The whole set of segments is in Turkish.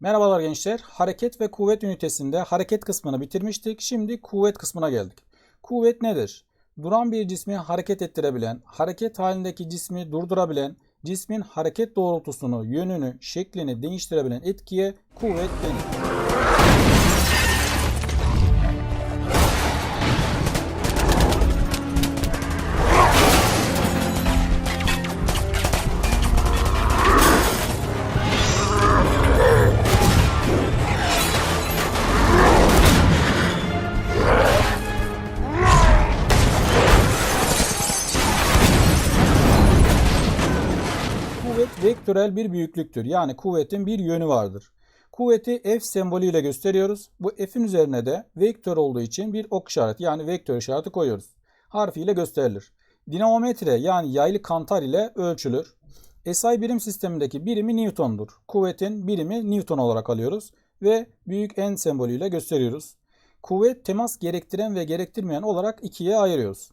Merhabalar gençler. Hareket ve kuvvet ünitesinde hareket kısmını bitirmiştik. Şimdi kuvvet kısmına geldik. Kuvvet nedir? Duran bir cismi hareket ettirebilen, hareket halindeki cismi durdurabilen, cismin hareket doğrultusunu, yönünü, şeklini değiştirebilen etkiye kuvvet denir. Vektörel bir büyüklüktür. Yani kuvvetin bir yönü vardır. Kuvveti F sembolüyle gösteriyoruz. Bu F'in üzerine de vektör olduğu için bir ok işareti yani vektör işareti koyuyoruz. Harfiyle gösterilir. Dinamometre yani yaylı kantar ile ölçülür. SI birim sistemindeki birimi Newton'dur. Kuvvetin birimi Newton olarak alıyoruz ve büyük N sembolüyle gösteriyoruz. Kuvvet temas gerektiren ve gerektirmeyen olarak ikiye ayırıyoruz.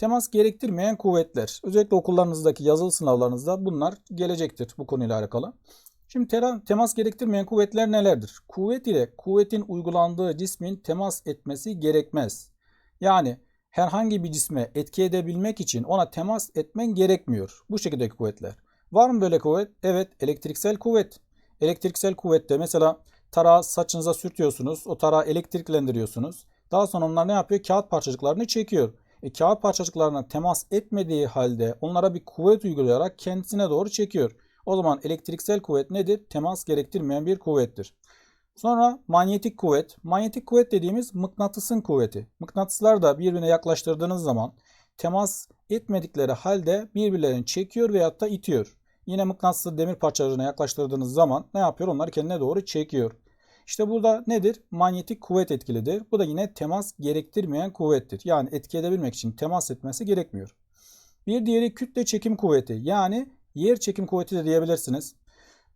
Temas gerektirmeyen kuvvetler. Özellikle okullarınızdaki yazılı sınavlarınızda bunlar gelecektir bu konuyla alakalı. Şimdi temas gerektirmeyen kuvvetler nelerdir? Kuvvet ile kuvvetin uygulandığı cismin temas etmesi gerekmez. Yani herhangi bir cisme etki edebilmek için ona temas etmen gerekmiyor. Bu şekildeki kuvvetler. Var mı böyle kuvvet? Evet, elektriksel kuvvet. Elektriksel kuvvette mesela tarağı saçınıza sürtüyorsunuz, o tarağı elektriklendiriyorsunuz. Daha sonra onlar ne yapıyor? Kağıt parçacıklarını çekiyor. E, kağıt parçacıklarına temas etmediği halde onlara bir kuvvet uygulayarak kendisine doğru çekiyor. O zaman elektriksel kuvvet nedir? Temas gerektirmeyen bir kuvvettir. Sonra manyetik kuvvet. Manyetik kuvvet dediğimiz mıknatısın kuvveti. Mıknatıslar da birbirine yaklaştırdığınız zaman temas etmedikleri halde birbirlerini çekiyor veyahut da itiyor. Yine mıknatısı demir parçalarına yaklaştırdığınız zaman ne yapıyor? Onları kendine doğru çekiyor. İşte burada nedir? Manyetik kuvvet etkilidir. Bu da yine temas gerektirmeyen kuvvettir. Yani etki edebilmek için temas etmesi gerekmiyor. Bir diğeri kütle çekim kuvveti. Yani yer çekim kuvveti de diyebilirsiniz.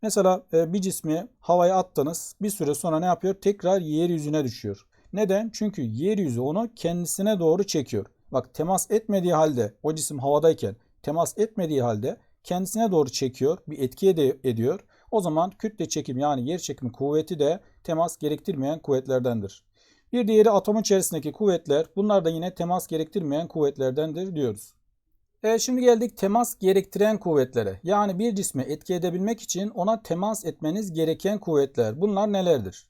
Mesela e, bir cismi havaya attınız. Bir süre sonra ne yapıyor? Tekrar yeryüzüne düşüyor. Neden? Çünkü yeryüzü onu kendisine doğru çekiyor. Bak temas etmediği halde o cisim havadayken temas etmediği halde kendisine doğru çekiyor. Bir etki ede- ediyor. O zaman kütle çekim yani yer çekimi kuvveti de temas gerektirmeyen kuvvetlerdendir. Bir diğeri atom içerisindeki kuvvetler. Bunlar da yine temas gerektirmeyen kuvvetlerdendir diyoruz. Evet şimdi geldik temas gerektiren kuvvetlere. Yani bir cisme etki edebilmek için ona temas etmeniz gereken kuvvetler. Bunlar nelerdir?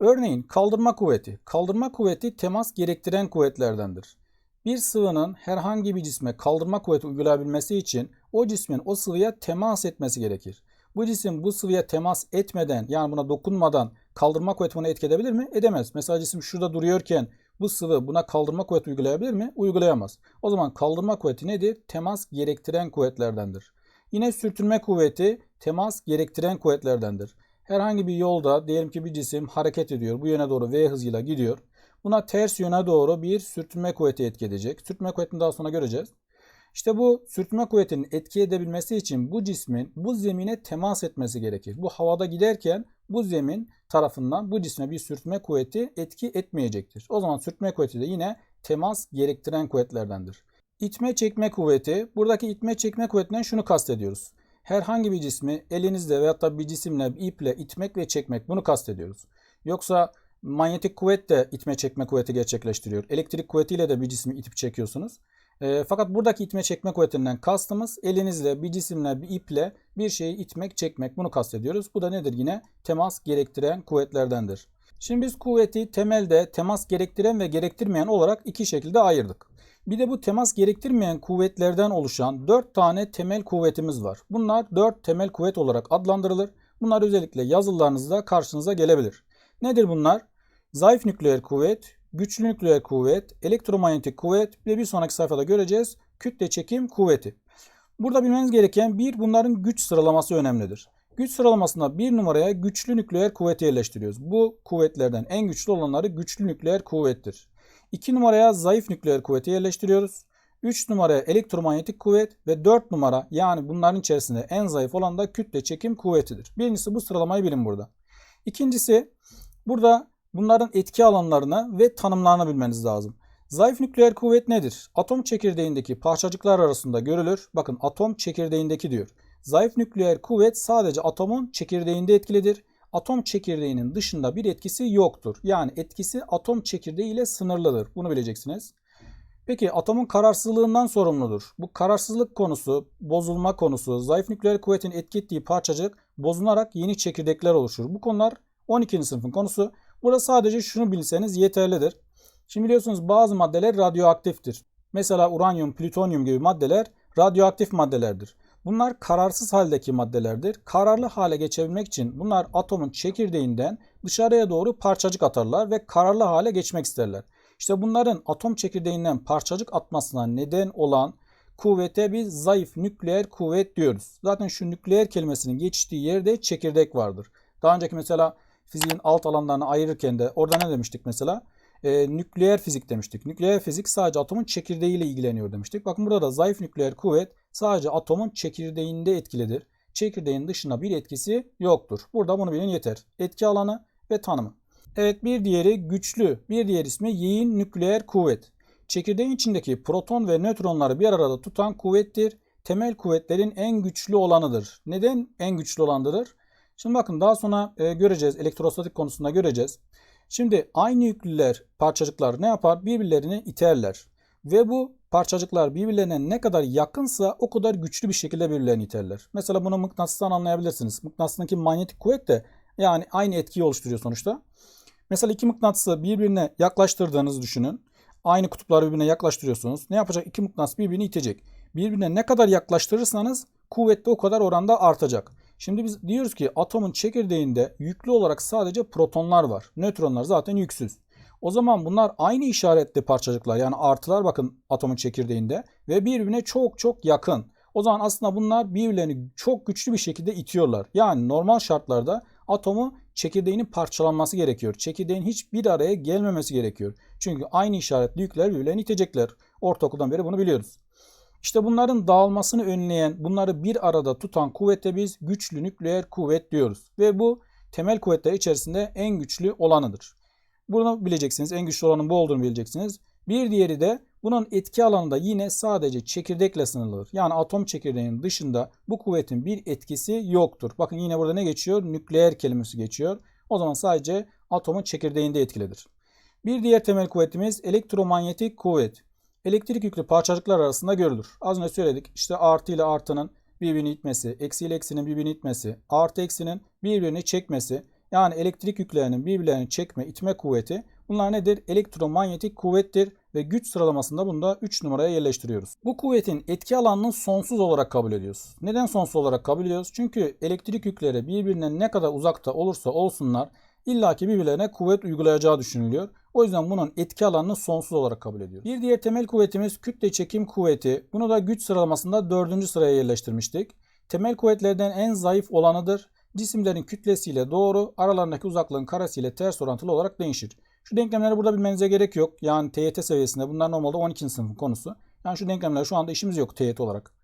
Örneğin kaldırma kuvveti. Kaldırma kuvveti temas gerektiren kuvvetlerdendir. Bir sıvının herhangi bir cisme kaldırma kuvveti uygulayabilmesi için o cismin o sıvıya temas etmesi gerekir. Bu cisim bu sıvıya temas etmeden yani buna dokunmadan kaldırma kuvveti buna etki edebilir mi? Edemez. Mesela cisim şurada duruyorken bu sıvı buna kaldırma kuvveti uygulayabilir mi? Uygulayamaz. O zaman kaldırma kuvveti nedir? Temas gerektiren kuvvetlerdendir. Yine sürtünme kuvveti temas gerektiren kuvvetlerdendir. Herhangi bir yolda diyelim ki bir cisim hareket ediyor. Bu yöne doğru V hızıyla gidiyor. Buna ters yöne doğru bir sürtünme kuvveti etki edecek. Sürtünme kuvvetini daha sonra göreceğiz. İşte bu sürtünme kuvvetinin etki edebilmesi için bu cismin bu zemine temas etmesi gerekir. Bu havada giderken bu zemin tarafından bu cisme bir sürtünme kuvveti etki etmeyecektir. O zaman sürtünme kuvveti de yine temas gerektiren kuvvetlerdendir. İtme çekme kuvveti, buradaki itme çekme kuvvetinden şunu kastediyoruz. Herhangi bir cismi elinizle veyahut da bir cisimle, iple itmek ve çekmek bunu kastediyoruz. Yoksa manyetik kuvvet de itme çekme kuvveti gerçekleştiriyor. Elektrik kuvvetiyle de bir cismi itip çekiyorsunuz. E, fakat buradaki itme çekme kuvvetinden kastımız elinizle, bir cisimle, bir iple bir şeyi itmek, çekmek bunu kastediyoruz. Bu da nedir yine? Temas gerektiren kuvvetlerdendir. Şimdi biz kuvveti temelde temas gerektiren ve gerektirmeyen olarak iki şekilde ayırdık. Bir de bu temas gerektirmeyen kuvvetlerden oluşan 4 tane temel kuvvetimiz var. Bunlar 4 temel kuvvet olarak adlandırılır. Bunlar özellikle yazılarınızda karşınıza gelebilir. Nedir bunlar? Zayıf nükleer kuvvet, güçlü nükleer kuvvet, elektromanyetik kuvvet ve bir sonraki sayfada göreceğiz kütle çekim kuvveti. Burada bilmeniz gereken bir bunların güç sıralaması önemlidir. Güç sıralamasında bir numaraya güçlü nükleer kuvveti yerleştiriyoruz. Bu kuvvetlerden en güçlü olanları güçlü nükleer kuvvettir. 2 numaraya zayıf nükleer kuvveti yerleştiriyoruz. 3 numaraya elektromanyetik kuvvet ve 4 numara yani bunların içerisinde en zayıf olan da kütle çekim kuvvetidir. Birincisi bu sıralamayı bilin burada. İkincisi burada bunların etki alanlarını ve tanımlarını bilmeniz lazım. Zayıf nükleer kuvvet nedir? Atom çekirdeğindeki parçacıklar arasında görülür. Bakın atom çekirdeğindeki diyor. Zayıf nükleer kuvvet sadece atomun çekirdeğinde etkilidir. atom çekirdeğinin dışında bir etkisi yoktur. Yani etkisi atom çekirdeği ile sınırlıdır. Bunu bileceksiniz. Peki atomun kararsızlığından sorumludur. Bu kararsızlık konusu, bozulma konusu, zayıf nükleer kuvvetin etki ettiği parçacık bozunarak yeni çekirdekler oluşur. Bu konular 12. sınıfın konusu. Burada sadece şunu bilseniz yeterlidir. Şimdi biliyorsunuz bazı maddeler radyoaktiftir. Mesela uranyum, plütonyum gibi maddeler radyoaktif maddelerdir. Bunlar kararsız haldeki maddelerdir. Kararlı hale geçebilmek için bunlar atomun çekirdeğinden dışarıya doğru parçacık atarlar ve kararlı hale geçmek isterler. İşte bunların atom çekirdeğinden parçacık atmasına neden olan kuvvete biz zayıf nükleer kuvvet diyoruz. Zaten şu nükleer kelimesinin geçtiği yerde çekirdek vardır. Daha önceki mesela fiziğin alt alanlarını ayırırken de orada ne demiştik mesela? Ee, nükleer fizik demiştik. Nükleer fizik sadece atomun çekirdeğiyle ilgileniyor demiştik. Bakın burada da zayıf nükleer kuvvet sadece atomun çekirdeğinde etkilidir. Çekirdeğin dışında bir etkisi yoktur. Burada bunu bilin yeter. Etki alanı ve tanımı. Evet bir diğeri güçlü. Bir diğer ismi yeğin nükleer kuvvet. Çekirdeğin içindeki proton ve nötronları bir arada tutan kuvvettir. Temel kuvvetlerin en güçlü olanıdır. Neden en güçlü olanıdır? Şimdi bakın daha sonra e, göreceğiz. Elektrostatik konusunda göreceğiz. Şimdi aynı yüklüler parçacıklar ne yapar? Birbirlerini iterler. Ve bu parçacıklar birbirlerine ne kadar yakınsa o kadar güçlü bir şekilde birbirlerini iterler. Mesela bunu mıknatıstan anlayabilirsiniz. Mıknatısındaki manyetik kuvvet de yani aynı etkiyi oluşturuyor sonuçta. Mesela iki mıknatısı birbirine yaklaştırdığınızı düşünün. Aynı kutupları birbirine yaklaştırıyorsunuz. Ne yapacak? İki mıknatıs birbirini itecek. Birbirine ne kadar yaklaştırırsanız kuvvet de o kadar oranda artacak. Şimdi biz diyoruz ki atomun çekirdeğinde yüklü olarak sadece protonlar var. Nötronlar zaten yüksüz. O zaman bunlar aynı işaretli parçacıklar yani artılar bakın atomun çekirdeğinde ve birbirine çok çok yakın. O zaman aslında bunlar birbirlerini çok güçlü bir şekilde itiyorlar. Yani normal şartlarda atomu çekirdeğinin parçalanması gerekiyor. Çekirdeğin hiçbir araya gelmemesi gerekiyor. Çünkü aynı işaretli yükler birbirlerini itecekler. Ortaokuldan beri bunu biliyoruz. İşte bunların dağılmasını önleyen, bunları bir arada tutan kuvvete biz güçlü nükleer kuvvet diyoruz. Ve bu temel kuvvetler içerisinde en güçlü olanıdır. Bunu bileceksiniz. En güçlü olanın bu olduğunu bileceksiniz. Bir diğeri de bunun etki alanında yine sadece çekirdekle sınırlıdır. Yani atom çekirdeğinin dışında bu kuvvetin bir etkisi yoktur. Bakın yine burada ne geçiyor? Nükleer kelimesi geçiyor. O zaman sadece atomun çekirdeğinde etkilidir. Bir diğer temel kuvvetimiz elektromanyetik kuvvet. Elektrik yüklü parçacıklar arasında görülür. Az önce söyledik. İşte artı ile artının birbirini itmesi, eksi ile eksinin birbirini itmesi, artı eksinin birbirini çekmesi, yani elektrik yüklerinin birbirlerini çekme, itme kuvveti bunlar nedir? Elektromanyetik kuvvettir ve güç sıralamasında bunu da 3 numaraya yerleştiriyoruz. Bu kuvvetin etki alanını sonsuz olarak kabul ediyoruz. Neden sonsuz olarak kabul ediyoruz? Çünkü elektrik yükleri birbirine ne kadar uzakta olursa olsunlar illaki birbirlerine kuvvet uygulayacağı düşünülüyor. O yüzden bunun etki alanını sonsuz olarak kabul ediyoruz. Bir diğer temel kuvvetimiz kütle çekim kuvveti. Bunu da güç sıralamasında 4. sıraya yerleştirmiştik. Temel kuvvetlerden en zayıf olanıdır cisimlerin kütlesiyle doğru aralarındaki uzaklığın karesiyle ters orantılı olarak değişir. Şu denklemleri burada bilmenize gerek yok. Yani TYT seviyesinde bunlar normalde 12. sınıfın konusu. Yani şu denklemler şu anda işimiz yok TYT olarak.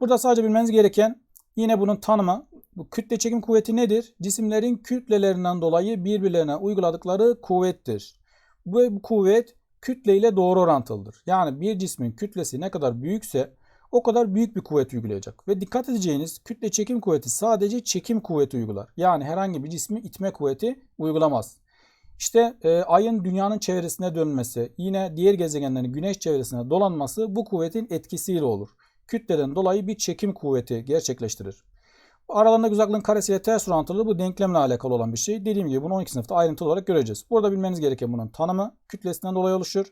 Burada sadece bilmeniz gereken yine bunun tanımı. Bu kütle çekim kuvveti nedir? Cisimlerin kütlelerinden dolayı birbirlerine uyguladıkları kuvvettir. Bu, kuvvet kütle ile doğru orantılıdır. Yani bir cismin kütlesi ne kadar büyükse o kadar büyük bir kuvvet uygulayacak. Ve dikkat edeceğiniz kütle çekim kuvveti sadece çekim kuvveti uygular. Yani herhangi bir cismi itme kuvveti uygulamaz. İşte e, ayın dünyanın çevresine dönmesi, yine diğer gezegenlerin güneş çevresine dolanması bu kuvvetin etkisiyle olur. Kütleden dolayı bir çekim kuvveti gerçekleştirir. Aralarındaki uzaklığın karesiyle ters orantılı bu denklemle alakalı olan bir şey. Dediğim gibi bunu 12 sınıfta ayrıntılı olarak göreceğiz. Burada bilmeniz gereken bunun tanımı kütlesinden dolayı oluşur.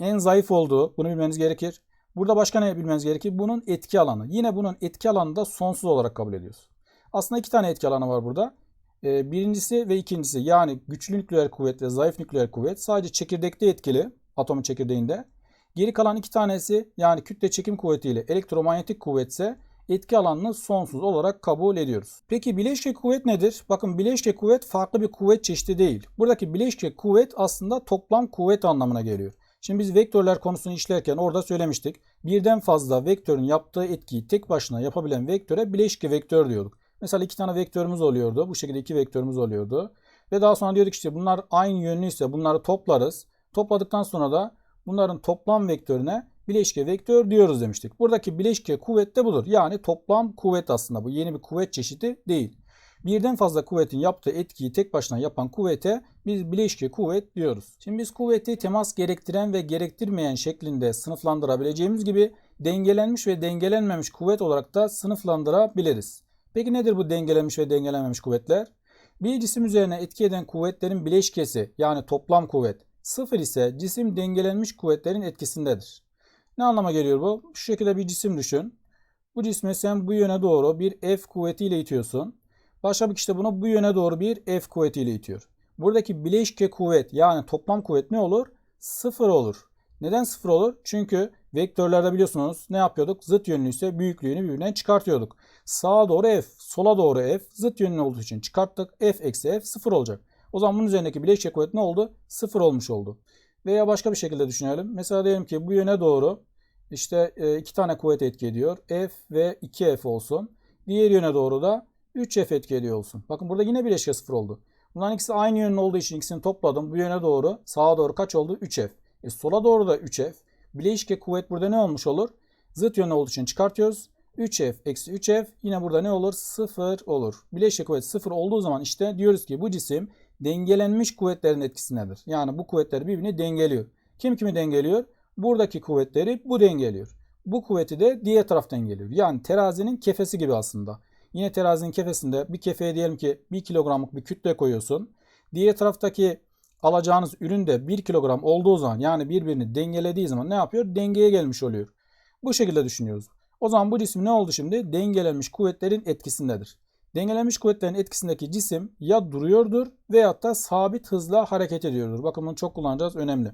En zayıf olduğu bunu bilmeniz gerekir. Burada başka ne bilmeniz gerekir? Bunun etki alanı. Yine bunun etki alanını da sonsuz olarak kabul ediyoruz. Aslında iki tane etki alanı var burada. Ee, birincisi ve ikincisi yani güçlü nükleer kuvvet ve zayıf nükleer kuvvet sadece çekirdekte etkili atomun çekirdeğinde. Geri kalan iki tanesi yani kütle çekim kuvveti ile elektromanyetik kuvvetse etki alanını sonsuz olarak kabul ediyoruz. Peki bileşke kuvvet nedir? Bakın bileşke kuvvet farklı bir kuvvet çeşidi değil. Buradaki bileşke kuvvet aslında toplam kuvvet anlamına geliyor. Şimdi biz vektörler konusunu işlerken orada söylemiştik. Birden fazla vektörün yaptığı etkiyi tek başına yapabilen vektöre bileşke vektör diyorduk. Mesela iki tane vektörümüz oluyordu. Bu şekilde iki vektörümüz oluyordu. Ve daha sonra diyorduk işte bunlar aynı yönlüyse bunları toplarız. Topladıktan sonra da bunların toplam vektörüne bileşke vektör diyoruz demiştik. Buradaki bileşke kuvvet de budur. Yani toplam kuvvet aslında bu. Yeni bir kuvvet çeşidi değil. Birden fazla kuvvetin yaptığı etkiyi tek başına yapan kuvvete biz bileşke kuvvet diyoruz. Şimdi biz kuvveti temas gerektiren ve gerektirmeyen şeklinde sınıflandırabileceğimiz gibi dengelenmiş ve dengelenmemiş kuvvet olarak da sınıflandırabiliriz. Peki nedir bu dengelenmiş ve dengelenmemiş kuvvetler? Bir cisim üzerine etki eden kuvvetlerin bileşkesi yani toplam kuvvet sıfır ise cisim dengelenmiş kuvvetlerin etkisindedir. Ne anlama geliyor bu? Şu şekilde bir cisim düşün. Bu cismi sen bu yöne doğru bir F kuvvetiyle itiyorsun. Başka bir kişi de bunu bu yöne doğru bir F kuvvetiyle itiyor. Buradaki bileşke kuvvet yani toplam kuvvet ne olur? Sıfır olur. Neden sıfır olur? Çünkü vektörlerde biliyorsunuz ne yapıyorduk? Zıt yönlü ise büyüklüğünü birbirinden çıkartıyorduk. Sağa doğru F, sola doğru F, zıt yönlü olduğu için çıkarttık. F eksi F sıfır olacak. O zaman bunun üzerindeki bileşke kuvvet ne oldu? Sıfır olmuş oldu. Veya başka bir şekilde düşünelim. Mesela diyelim ki bu yöne doğru işte e, iki tane kuvvet etki ediyor. F ve 2F olsun. Diğer yöne doğru da 3F etki ediyor olsun. Bakın burada yine bileşke sıfır oldu. Bunların ikisi aynı yönlü olduğu için ikisini topladım. Bu yöne doğru sağa doğru kaç oldu? 3F. E, sola doğru da 3F. Bileşke kuvvet burada ne olmuş olur? Zıt yönlü olduğu için çıkartıyoruz. 3F eksi 3F yine burada ne olur? 0 olur. Bileşke kuvvet 0 olduğu zaman işte diyoruz ki bu cisim dengelenmiş kuvvetlerin etkisindedir. Yani bu kuvvetler birbirini dengeliyor. Kim kimi dengeliyor? Buradaki kuvvetleri bu dengeliyor. Bu kuvveti de diğer taraf dengeliyor. Yani terazinin kefesi gibi aslında. Yine terazinin kefesinde bir kefeye diyelim ki 1 kilogramlık bir kütle koyuyorsun. Diğer taraftaki alacağınız ürün de 1 kilogram olduğu zaman yani birbirini dengelediği zaman ne yapıyor? Dengeye gelmiş oluyor. Bu şekilde düşünüyoruz. O zaman bu cisim ne oldu şimdi? Dengelenmiş kuvvetlerin etkisindedir. Dengelenmiş kuvvetlerin etkisindeki cisim ya duruyordur veyahut da sabit hızla hareket ediyordur. Bakın bunu çok kullanacağız önemli.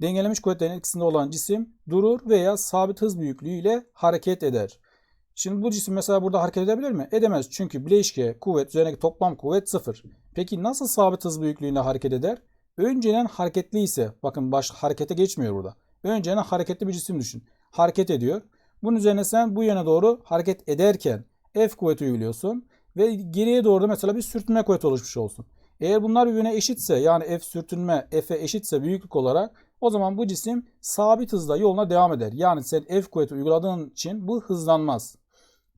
Dengelenmiş kuvvetlerin etkisinde olan cisim durur veya sabit hız büyüklüğüyle hareket eder. Şimdi bu cisim mesela burada hareket edebilir mi? Edemez. Çünkü bileşke kuvvet üzerindeki toplam kuvvet sıfır. Peki nasıl sabit hız büyüklüğüyle hareket eder? Önceden hareketli ise bakın baş harekete geçmiyor burada. Önceden hareketli bir cisim düşün. Hareket ediyor. Bunun üzerine sen bu yöne doğru hareket ederken F kuvveti uyguluyorsun ve geriye doğru da mesela bir sürtünme kuvveti oluşmuş olsun. Eğer bunlar birbirine eşitse yani F sürtünme F'e eşitse büyüklük olarak o zaman bu cisim sabit hızla yoluna devam eder. Yani sen F kuvveti uyguladığın için bu hızlanmaz.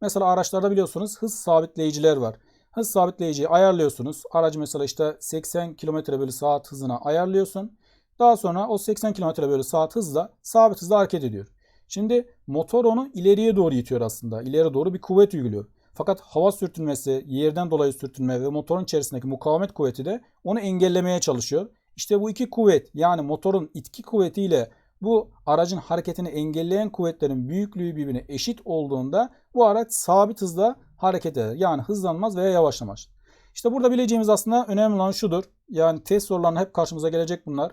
Mesela araçlarda biliyorsunuz hız sabitleyiciler var. Hız sabitleyiciyi ayarlıyorsunuz. Aracı mesela işte 80 km bölü saat hızına ayarlıyorsun. Daha sonra o 80 km bölü saat hızla sabit hızla hareket ediyor. Şimdi motor onu ileriye doğru itiyor aslında. İleri doğru bir kuvvet uyguluyor. Fakat hava sürtünmesi, yerden dolayı sürtünme ve motorun içerisindeki mukavemet kuvveti de onu engellemeye çalışıyor. İşte bu iki kuvvet yani motorun itki kuvvetiyle bu aracın hareketini engelleyen kuvvetlerin büyüklüğü birbirine eşit olduğunda bu araç sabit hızla hareket eder. Yani hızlanmaz veya yavaşlamaz. İşte burada bileceğimiz aslında önemli olan şudur. Yani test sorularında hep karşımıza gelecek bunlar.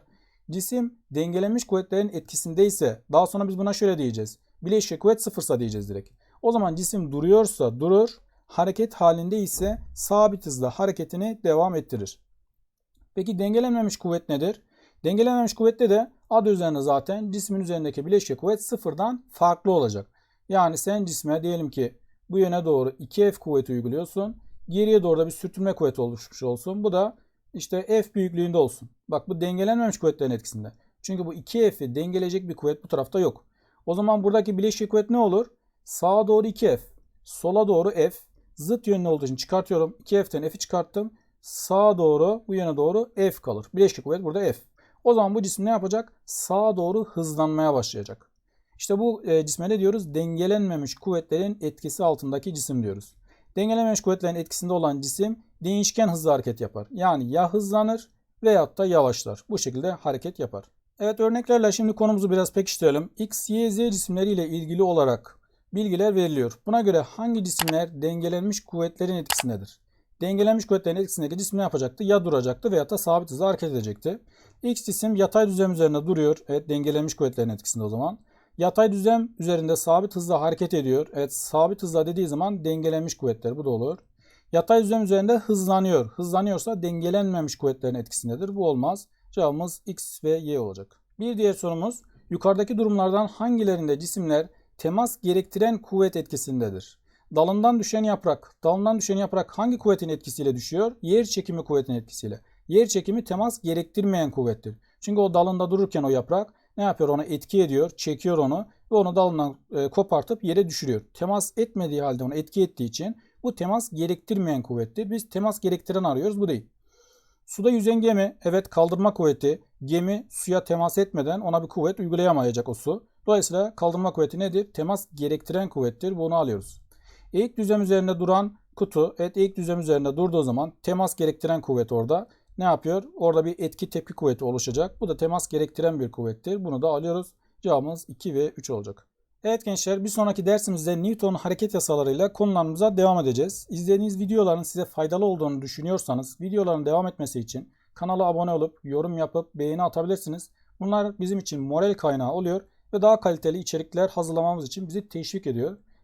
Cisim dengelenmiş kuvvetlerin etkisindeyse daha sonra biz buna şöyle diyeceğiz. Bileşke kuvvet sıfırsa diyeceğiz direkt. O zaman cisim duruyorsa durur, hareket halinde ise sabit hızla hareketini devam ettirir. Peki dengelenmemiş kuvvet nedir? Dengelenmemiş kuvvette de adı üzerinde zaten cismin üzerindeki bileşke kuvvet sıfırdan farklı olacak. Yani sen cisme diyelim ki bu yöne doğru 2F kuvveti uyguluyorsun. Geriye doğru da bir sürtünme kuvveti oluşmuş olsun. Bu da işte F büyüklüğünde olsun. Bak bu dengelenmemiş kuvvetlerin etkisinde. Çünkü bu 2F'i dengeleyecek bir kuvvet bu tarafta yok. O zaman buradaki bileşke kuvvet ne olur? Sağa doğru 2F, sola doğru F. Zıt yönlü olduğu için çıkartıyorum. 2F'ten F'i çıkarttım. Sağa doğru bu yöne doğru F kalır. Bileşke kuvvet burada F. O zaman bu cisim ne yapacak? Sağa doğru hızlanmaya başlayacak. İşte bu e, cisme ne diyoruz? Dengelenmemiş kuvvetlerin etkisi altındaki cisim diyoruz. Dengelenmemiş kuvvetlerin etkisinde olan cisim değişken hızlı hareket yapar. Yani ya hızlanır veyahut da yavaşlar. Bu şekilde hareket yapar. Evet örneklerle şimdi konumuzu biraz pekiştirelim. X, Y, Z cisimleriyle ilgili olarak bilgiler veriliyor. Buna göre hangi cisimler dengelenmiş kuvvetlerin etkisindedir? Dengelenmiş kuvvetlerin etkisindeki cisim ne yapacaktı? Ya duracaktı veyahut da sabit hızla hareket edecekti. X cisim yatay düzlem üzerinde duruyor. Evet dengelenmiş kuvvetlerin etkisinde o zaman. Yatay düzlem üzerinde sabit hızla hareket ediyor. Evet sabit hızla dediği zaman dengelenmiş kuvvetler bu da olur. Yatay düzlem üzerinde hızlanıyor. Hızlanıyorsa dengelenmemiş kuvvetlerin etkisindedir. Bu olmaz. Cevabımız X ve Y olacak. Bir diğer sorumuz yukarıdaki durumlardan hangilerinde cisimler temas gerektiren kuvvet etkisindedir? Dalından düşen yaprak. Dalından düşen yaprak hangi kuvvetin etkisiyle düşüyor? Yer çekimi kuvvetinin etkisiyle. Yer çekimi temas gerektirmeyen kuvvettir. Çünkü o dalında dururken o yaprak ne yapıyor? Ona etki ediyor, çekiyor onu ve onu dalından e, kopartıp yere düşürüyor. Temas etmediği halde onu etki ettiği için Bu temas gerektirmeyen kuvvettir. Biz temas gerektiren arıyoruz. Bu değil. Suda yüzen gemi evet kaldırma kuvveti. Gemi suya temas etmeden ona bir kuvvet uygulayamayacak o su. Dolayısıyla kaldırma kuvveti nedir? Temas gerektiren kuvvettir. Bunu alıyoruz. Eğik düzlem üzerinde duran kutu evet eğik düzlem üzerinde durduğu zaman temas gerektiren kuvvet orada ne yapıyor? Orada bir etki tepki kuvveti oluşacak. Bu da temas gerektiren bir kuvvettir. Bunu da alıyoruz. Cevabımız 2 ve 3 olacak. Evet gençler bir sonraki dersimizde Newton'un hareket yasalarıyla konularımıza devam edeceğiz. İzlediğiniz videoların size faydalı olduğunu düşünüyorsanız videoların devam etmesi için kanala abone olup yorum yapıp beğeni atabilirsiniz. Bunlar bizim için moral kaynağı oluyor ve daha kaliteli içerikler hazırlamamız için bizi teşvik ediyor.